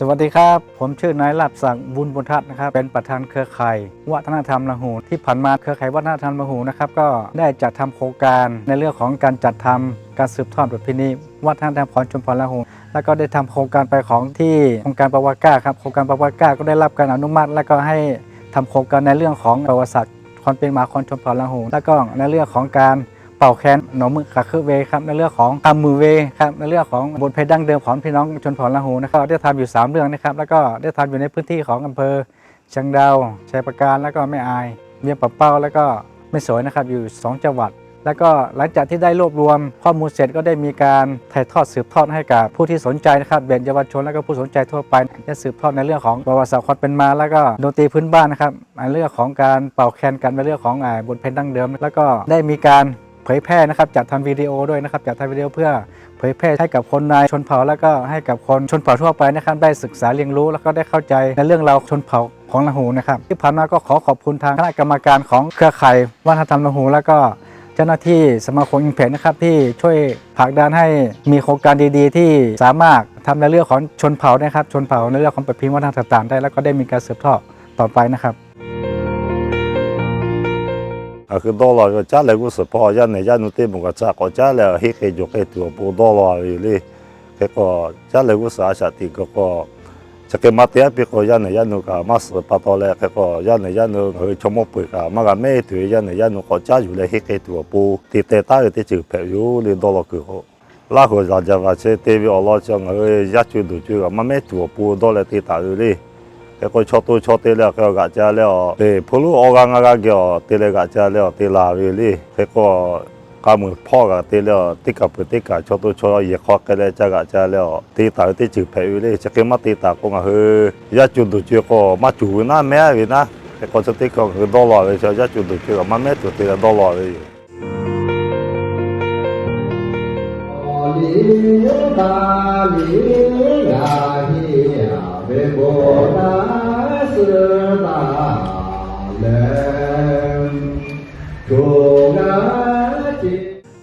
สวัสดีครับ ผมชื่อนายลาบศักดิ์บุญบุญทัศน์นะครับเป็นประธานเครือข่ายวัฒนธรรมละหูที่ผ่านมาเครือข่ายวัฒนธรรมละหูนะครับก็ได้จัดทำโครงการในเรื่องของการจัดทำการสืบทอดประเพณีวัฒนธรรมของชุมพรละหูแล้วก็ได้ทำโครงการไปของที่โครงการปวาก้าครับโครงการปวาก้าก็ได้รับการอนุมัติ แล้วก็ให้ทำโครงการในเรื่องของประวัติศาสตร์ความเป็นมาของชุมพรละหูแล้วก็ในเรื่องของการ เป่าแคนหนอมือขาคือเวครับในเรื่องของตามมือเวครับในเรื่องของบทเพลงดั้งเดิมของพี่น้องชนเผ่าละหูนะครับได้ทำอยู่ 3 เรื่องนะครับแล้วก็ได้ทำอยู่ในพื้นที่ของอำเภอเชียงดาวชัยประการแล้วก็แม่อาย เมียปะเป้าแล้วก็แม่สวยนะครับอยู่ 2 จังหวัดแล้วก็หลังจากที่ได้รวบรวมข้อมูลเสร็จก็ได้มีการถ่ายทอดสืบทอดให้กับผู้ที่สนใจนะครับเด็กเยาวชนแล้วก็ผู้สนใจทั่วไปได้สืบทอดในเรื่องของประวัติศาสตร์ความเป็นมา แล้วก็ดนตรีพื้นบ้านนะครับในเรื่องของการเป่าแคนกันในเรื่องของอ่าบทเพลงดั้งเดิม แล้วก็ได้มีการ ผยแพร่นะครับจัดทำวิดีโอด้วยนะครับจัดทำวิดีโอเพื่อเผยแพร่ให้กับคนในชนเผ่าแล้วก็ให้กับคนชนเผ่าทั่วไปนะครับได้ศึกษาเรียนรู้ แล้วก็ได้เข้าใจในเรื่องราวชนเผ่าของละหูนะครับที่ผ่านมาก็ขอขอบคุณทางคณะกรรมการของเครือข่ายวัฒนธรรมละหู แล้วก็เจ้าหน้าที่สมาคมอิงเพจนะครับที่ช่วยผลักดันให้มีโครงการดีๆ ที่สามารถทำในเรื่องของชนเผ่านะครับชนเผ่าในเรื่องของประเพณีวัฒนธรรมต่างๆได้แล้วก็ได้มีการสืบทอดต่อไปนะครับ 啊，很多了，家里个是跑，人呢人都对不个家，个家里黑黑就黑多不多了，有哩，那个家里个是阿下的个个，这个马爹别个人呢人都个马是把到嘞，那个人呢人都去全部背个，马个每对人呢人都个家有嘞黑黑多不，地地打有的就朋友哩多了个好。那个人家话这对比阿拉讲个一句都句个，马每多不多嘞地打有哩。cái coi cho ကိုချောတူချောတဲလကောကကြလဲတေဖလူအောကငါကကြောတေလကကြလဲတေလာရီလီဖေကောကမှုဖောကတေလတိကပတိကချောတူချောရခောကလဲကြကကြလဲတေတာတေချဖဲယူလေချကေမတေတာကောငါဟေရချွန်တူချေကောမချူနာမဲဝေနာဖေကောစတေကောဒေါ်လာလေချာချွန်တူချေကောမမဲတူတေဒေါ်လာလေ Hallelujah.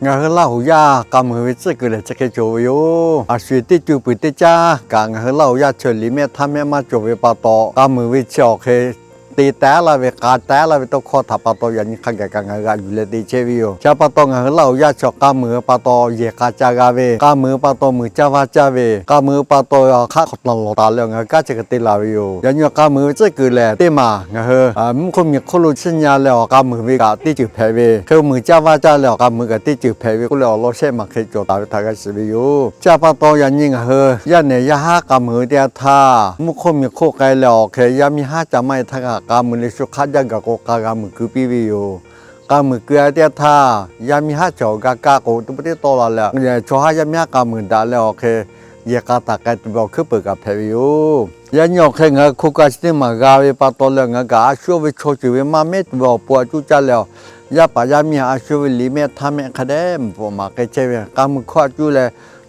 Ngà hơ lao ya cầm hơ với chiếc cái này chiếc cái chỗ yo à suy tí chú bự tí cha cả ngà hơ lao ya chơi lý mẹ tham mẹ mà chỗ với bà to cầm hơ với chiếc ตีแต่ละเวกาแต่ละเวตข้อถ้าปะโตยันขังแกกังกาอยู่เลยตีเชวิโอชาปะโตงเหล่ายาชกกามือปะโตเยกาจากาเวกามือปะโตมือจ้าวาจาเวกามือปะโตข้าขดนหลตาเหลืองกาจะกติลาวิโอยันยกามือจะกือแลเตมาเฮออ่ามึงคงมีคนรุชญญาแล้วกามือเวกาตีจืดแพเวเขามือจ้าวาจาแล้วกามือกัตีจืดแพเวกูแล้วรถเช่มาเคยจดตาไทากัสิวิโอชาปะโตยันยิงเฮอยันเนี่ยยาฮากามือเตียท่ามึงคงมีโคไกแล้วเคยยามีห้าจะไม่ทัโอเคเยกาตากายตุบอกคือเปิดกับเพวิวยันยอกเคงคุกาสติมากาเวปาโตเลงกาอาชัววิโชจิเวมาเมตบอกปัวจุจาแล้วยาปายามีอาชัววิลิเมทาเมคเดมปมาเกเจเวกามือขอจุเล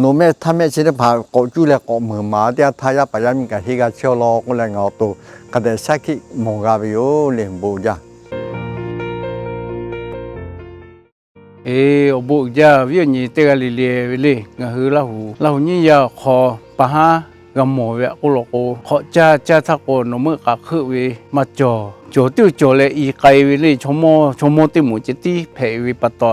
โนแม่ถ้าแม่ชินผาก็จู่แล้วก็เหมือนมาเดียทายาปยามิกะฮิกาเชียวรอก็เลยเงาตัวกระเดชักที่มองกาไปโยเลี้ยงบูจ้าเออบูจาวิ่งหนีเตะลิเลียไปเลยงาฮือลาหูลาหูนี่ยาคอปะฮะกำหมอเวะอุลโกขอจ้าจ้าทักโกนเมื่อกักคือวิมาจ่อจ่อติวจ่อเลยอีไกไปเลยชมโมชมโมติหมูจิติเผยวิปตอ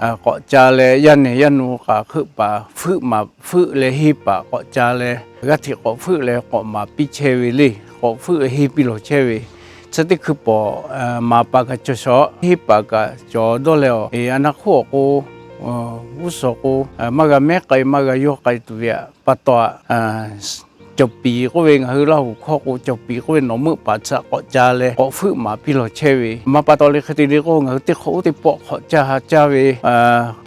เวขะหมอเวปะตออนาโคโกนมือกะคือป่าไม่งงติแลแค่โกงฮืออ่าโชเกะจาเกาะหล่อแลงบประมาณเต็นดีเอเกาะเอือแลอุกาคือกะคือป่าอ่าเกาะจาแลยันเนยันนูกะคือป่าฝึมาฝึเลฮีป่าเกาะจาแลกะที่เกาะฝึแลเกาะมาปิเชวิลีเกาะฝึฮีปิโลเชวิสติคือปอมาปากะจอชอฮีปากะจอดเลเออนาคโกมอุสกูมาก็แม่ไกมาก็ยกไกตัวปะตออ่า จบปีก็เวงคือเราข้อกูจบปีก็เวนหนอมือปัสสะก็จาเลยก็ฝึกมาพี่เราเชวีมาปะตอเลยคดีนี้ก็เงาติเขาติปอกเขาจาหาจาเวอ่า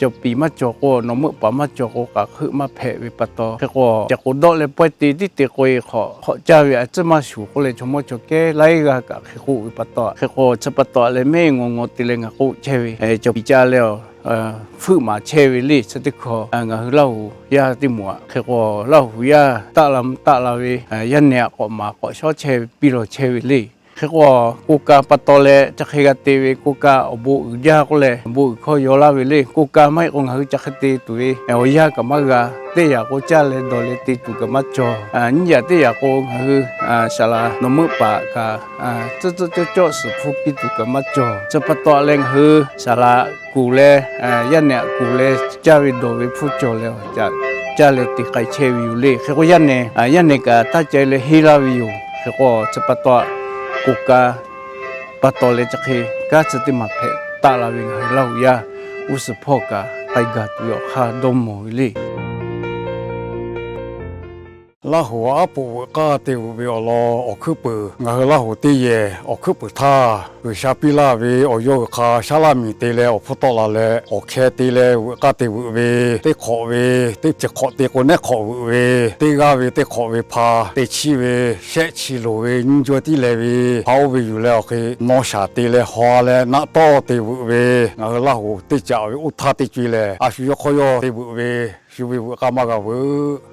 จบปีมาจกหนอมือปะมาจกก็คือมาเพวิปะตอแค่ก็จะกูดอเลยปอยตีที่ตีก็ขอเขาจาเวอาจจะมาสูก็เลยชมวจกแกไล่กะกะแค่กูวิปะตอแค่ก็จะปะตอเลยไม่งงงติเลยงกูเชวีเอจบปีจาแล้ว ฝึกมาเชวิลิสติคออังกเรายาติมัวเคกอเรายาตะลำตะลาเวยันเนี่ยก็มาก็ชอเชปิโรเชวิลิ คือว่ากูกาปตเลจะขยตีวีกูกาบุยากเลยบุคอยลาวิลีกูกาไม่องค์จะขตีตัวเอวยากมากาเตียกูจะเลยดเลตีตุกมาจออัานี่เตียกูคืออ่าสลานมือปะกกาอ่าจะจะจะจสุบผู้ปิตุกมาจอจะปตเลงหือสลากูเลอ่ายันเนี่ยกูเลจะวิดวิผู้จอเลยจะจะเลยติไกเชวิวเลยคือกูยันเนี่ยอันเนี่ยกาตั้ใจเลยฮิลาวิวคือก็จะปต กุกาปะตอเลจักเฮก็จะติมาเพตาลาวิงให้เรายาอุสพอกาไปกาตุยคาดมโมลิ ลาหัวปู่ก็ติววิอลออกคือปืองาลาหัวตีเยออกคือปือท่าปือชาปิลาวีอโยคาชาลามีตีเลอพุตลาเลออกแคตีเลก็ติววีติขอวีติจะขอติคนเนขอวีติกาวีติขอวีพาติชีวิเชชีโลวีนิจวตีเลวีเฮาวีอยู่แล้วคือนอชาตีเลฮอเลนาโตติววีงาลาหัวติจาวีอุทาติจีเลอาชิโยคโยติววีชีวิวกามากาวี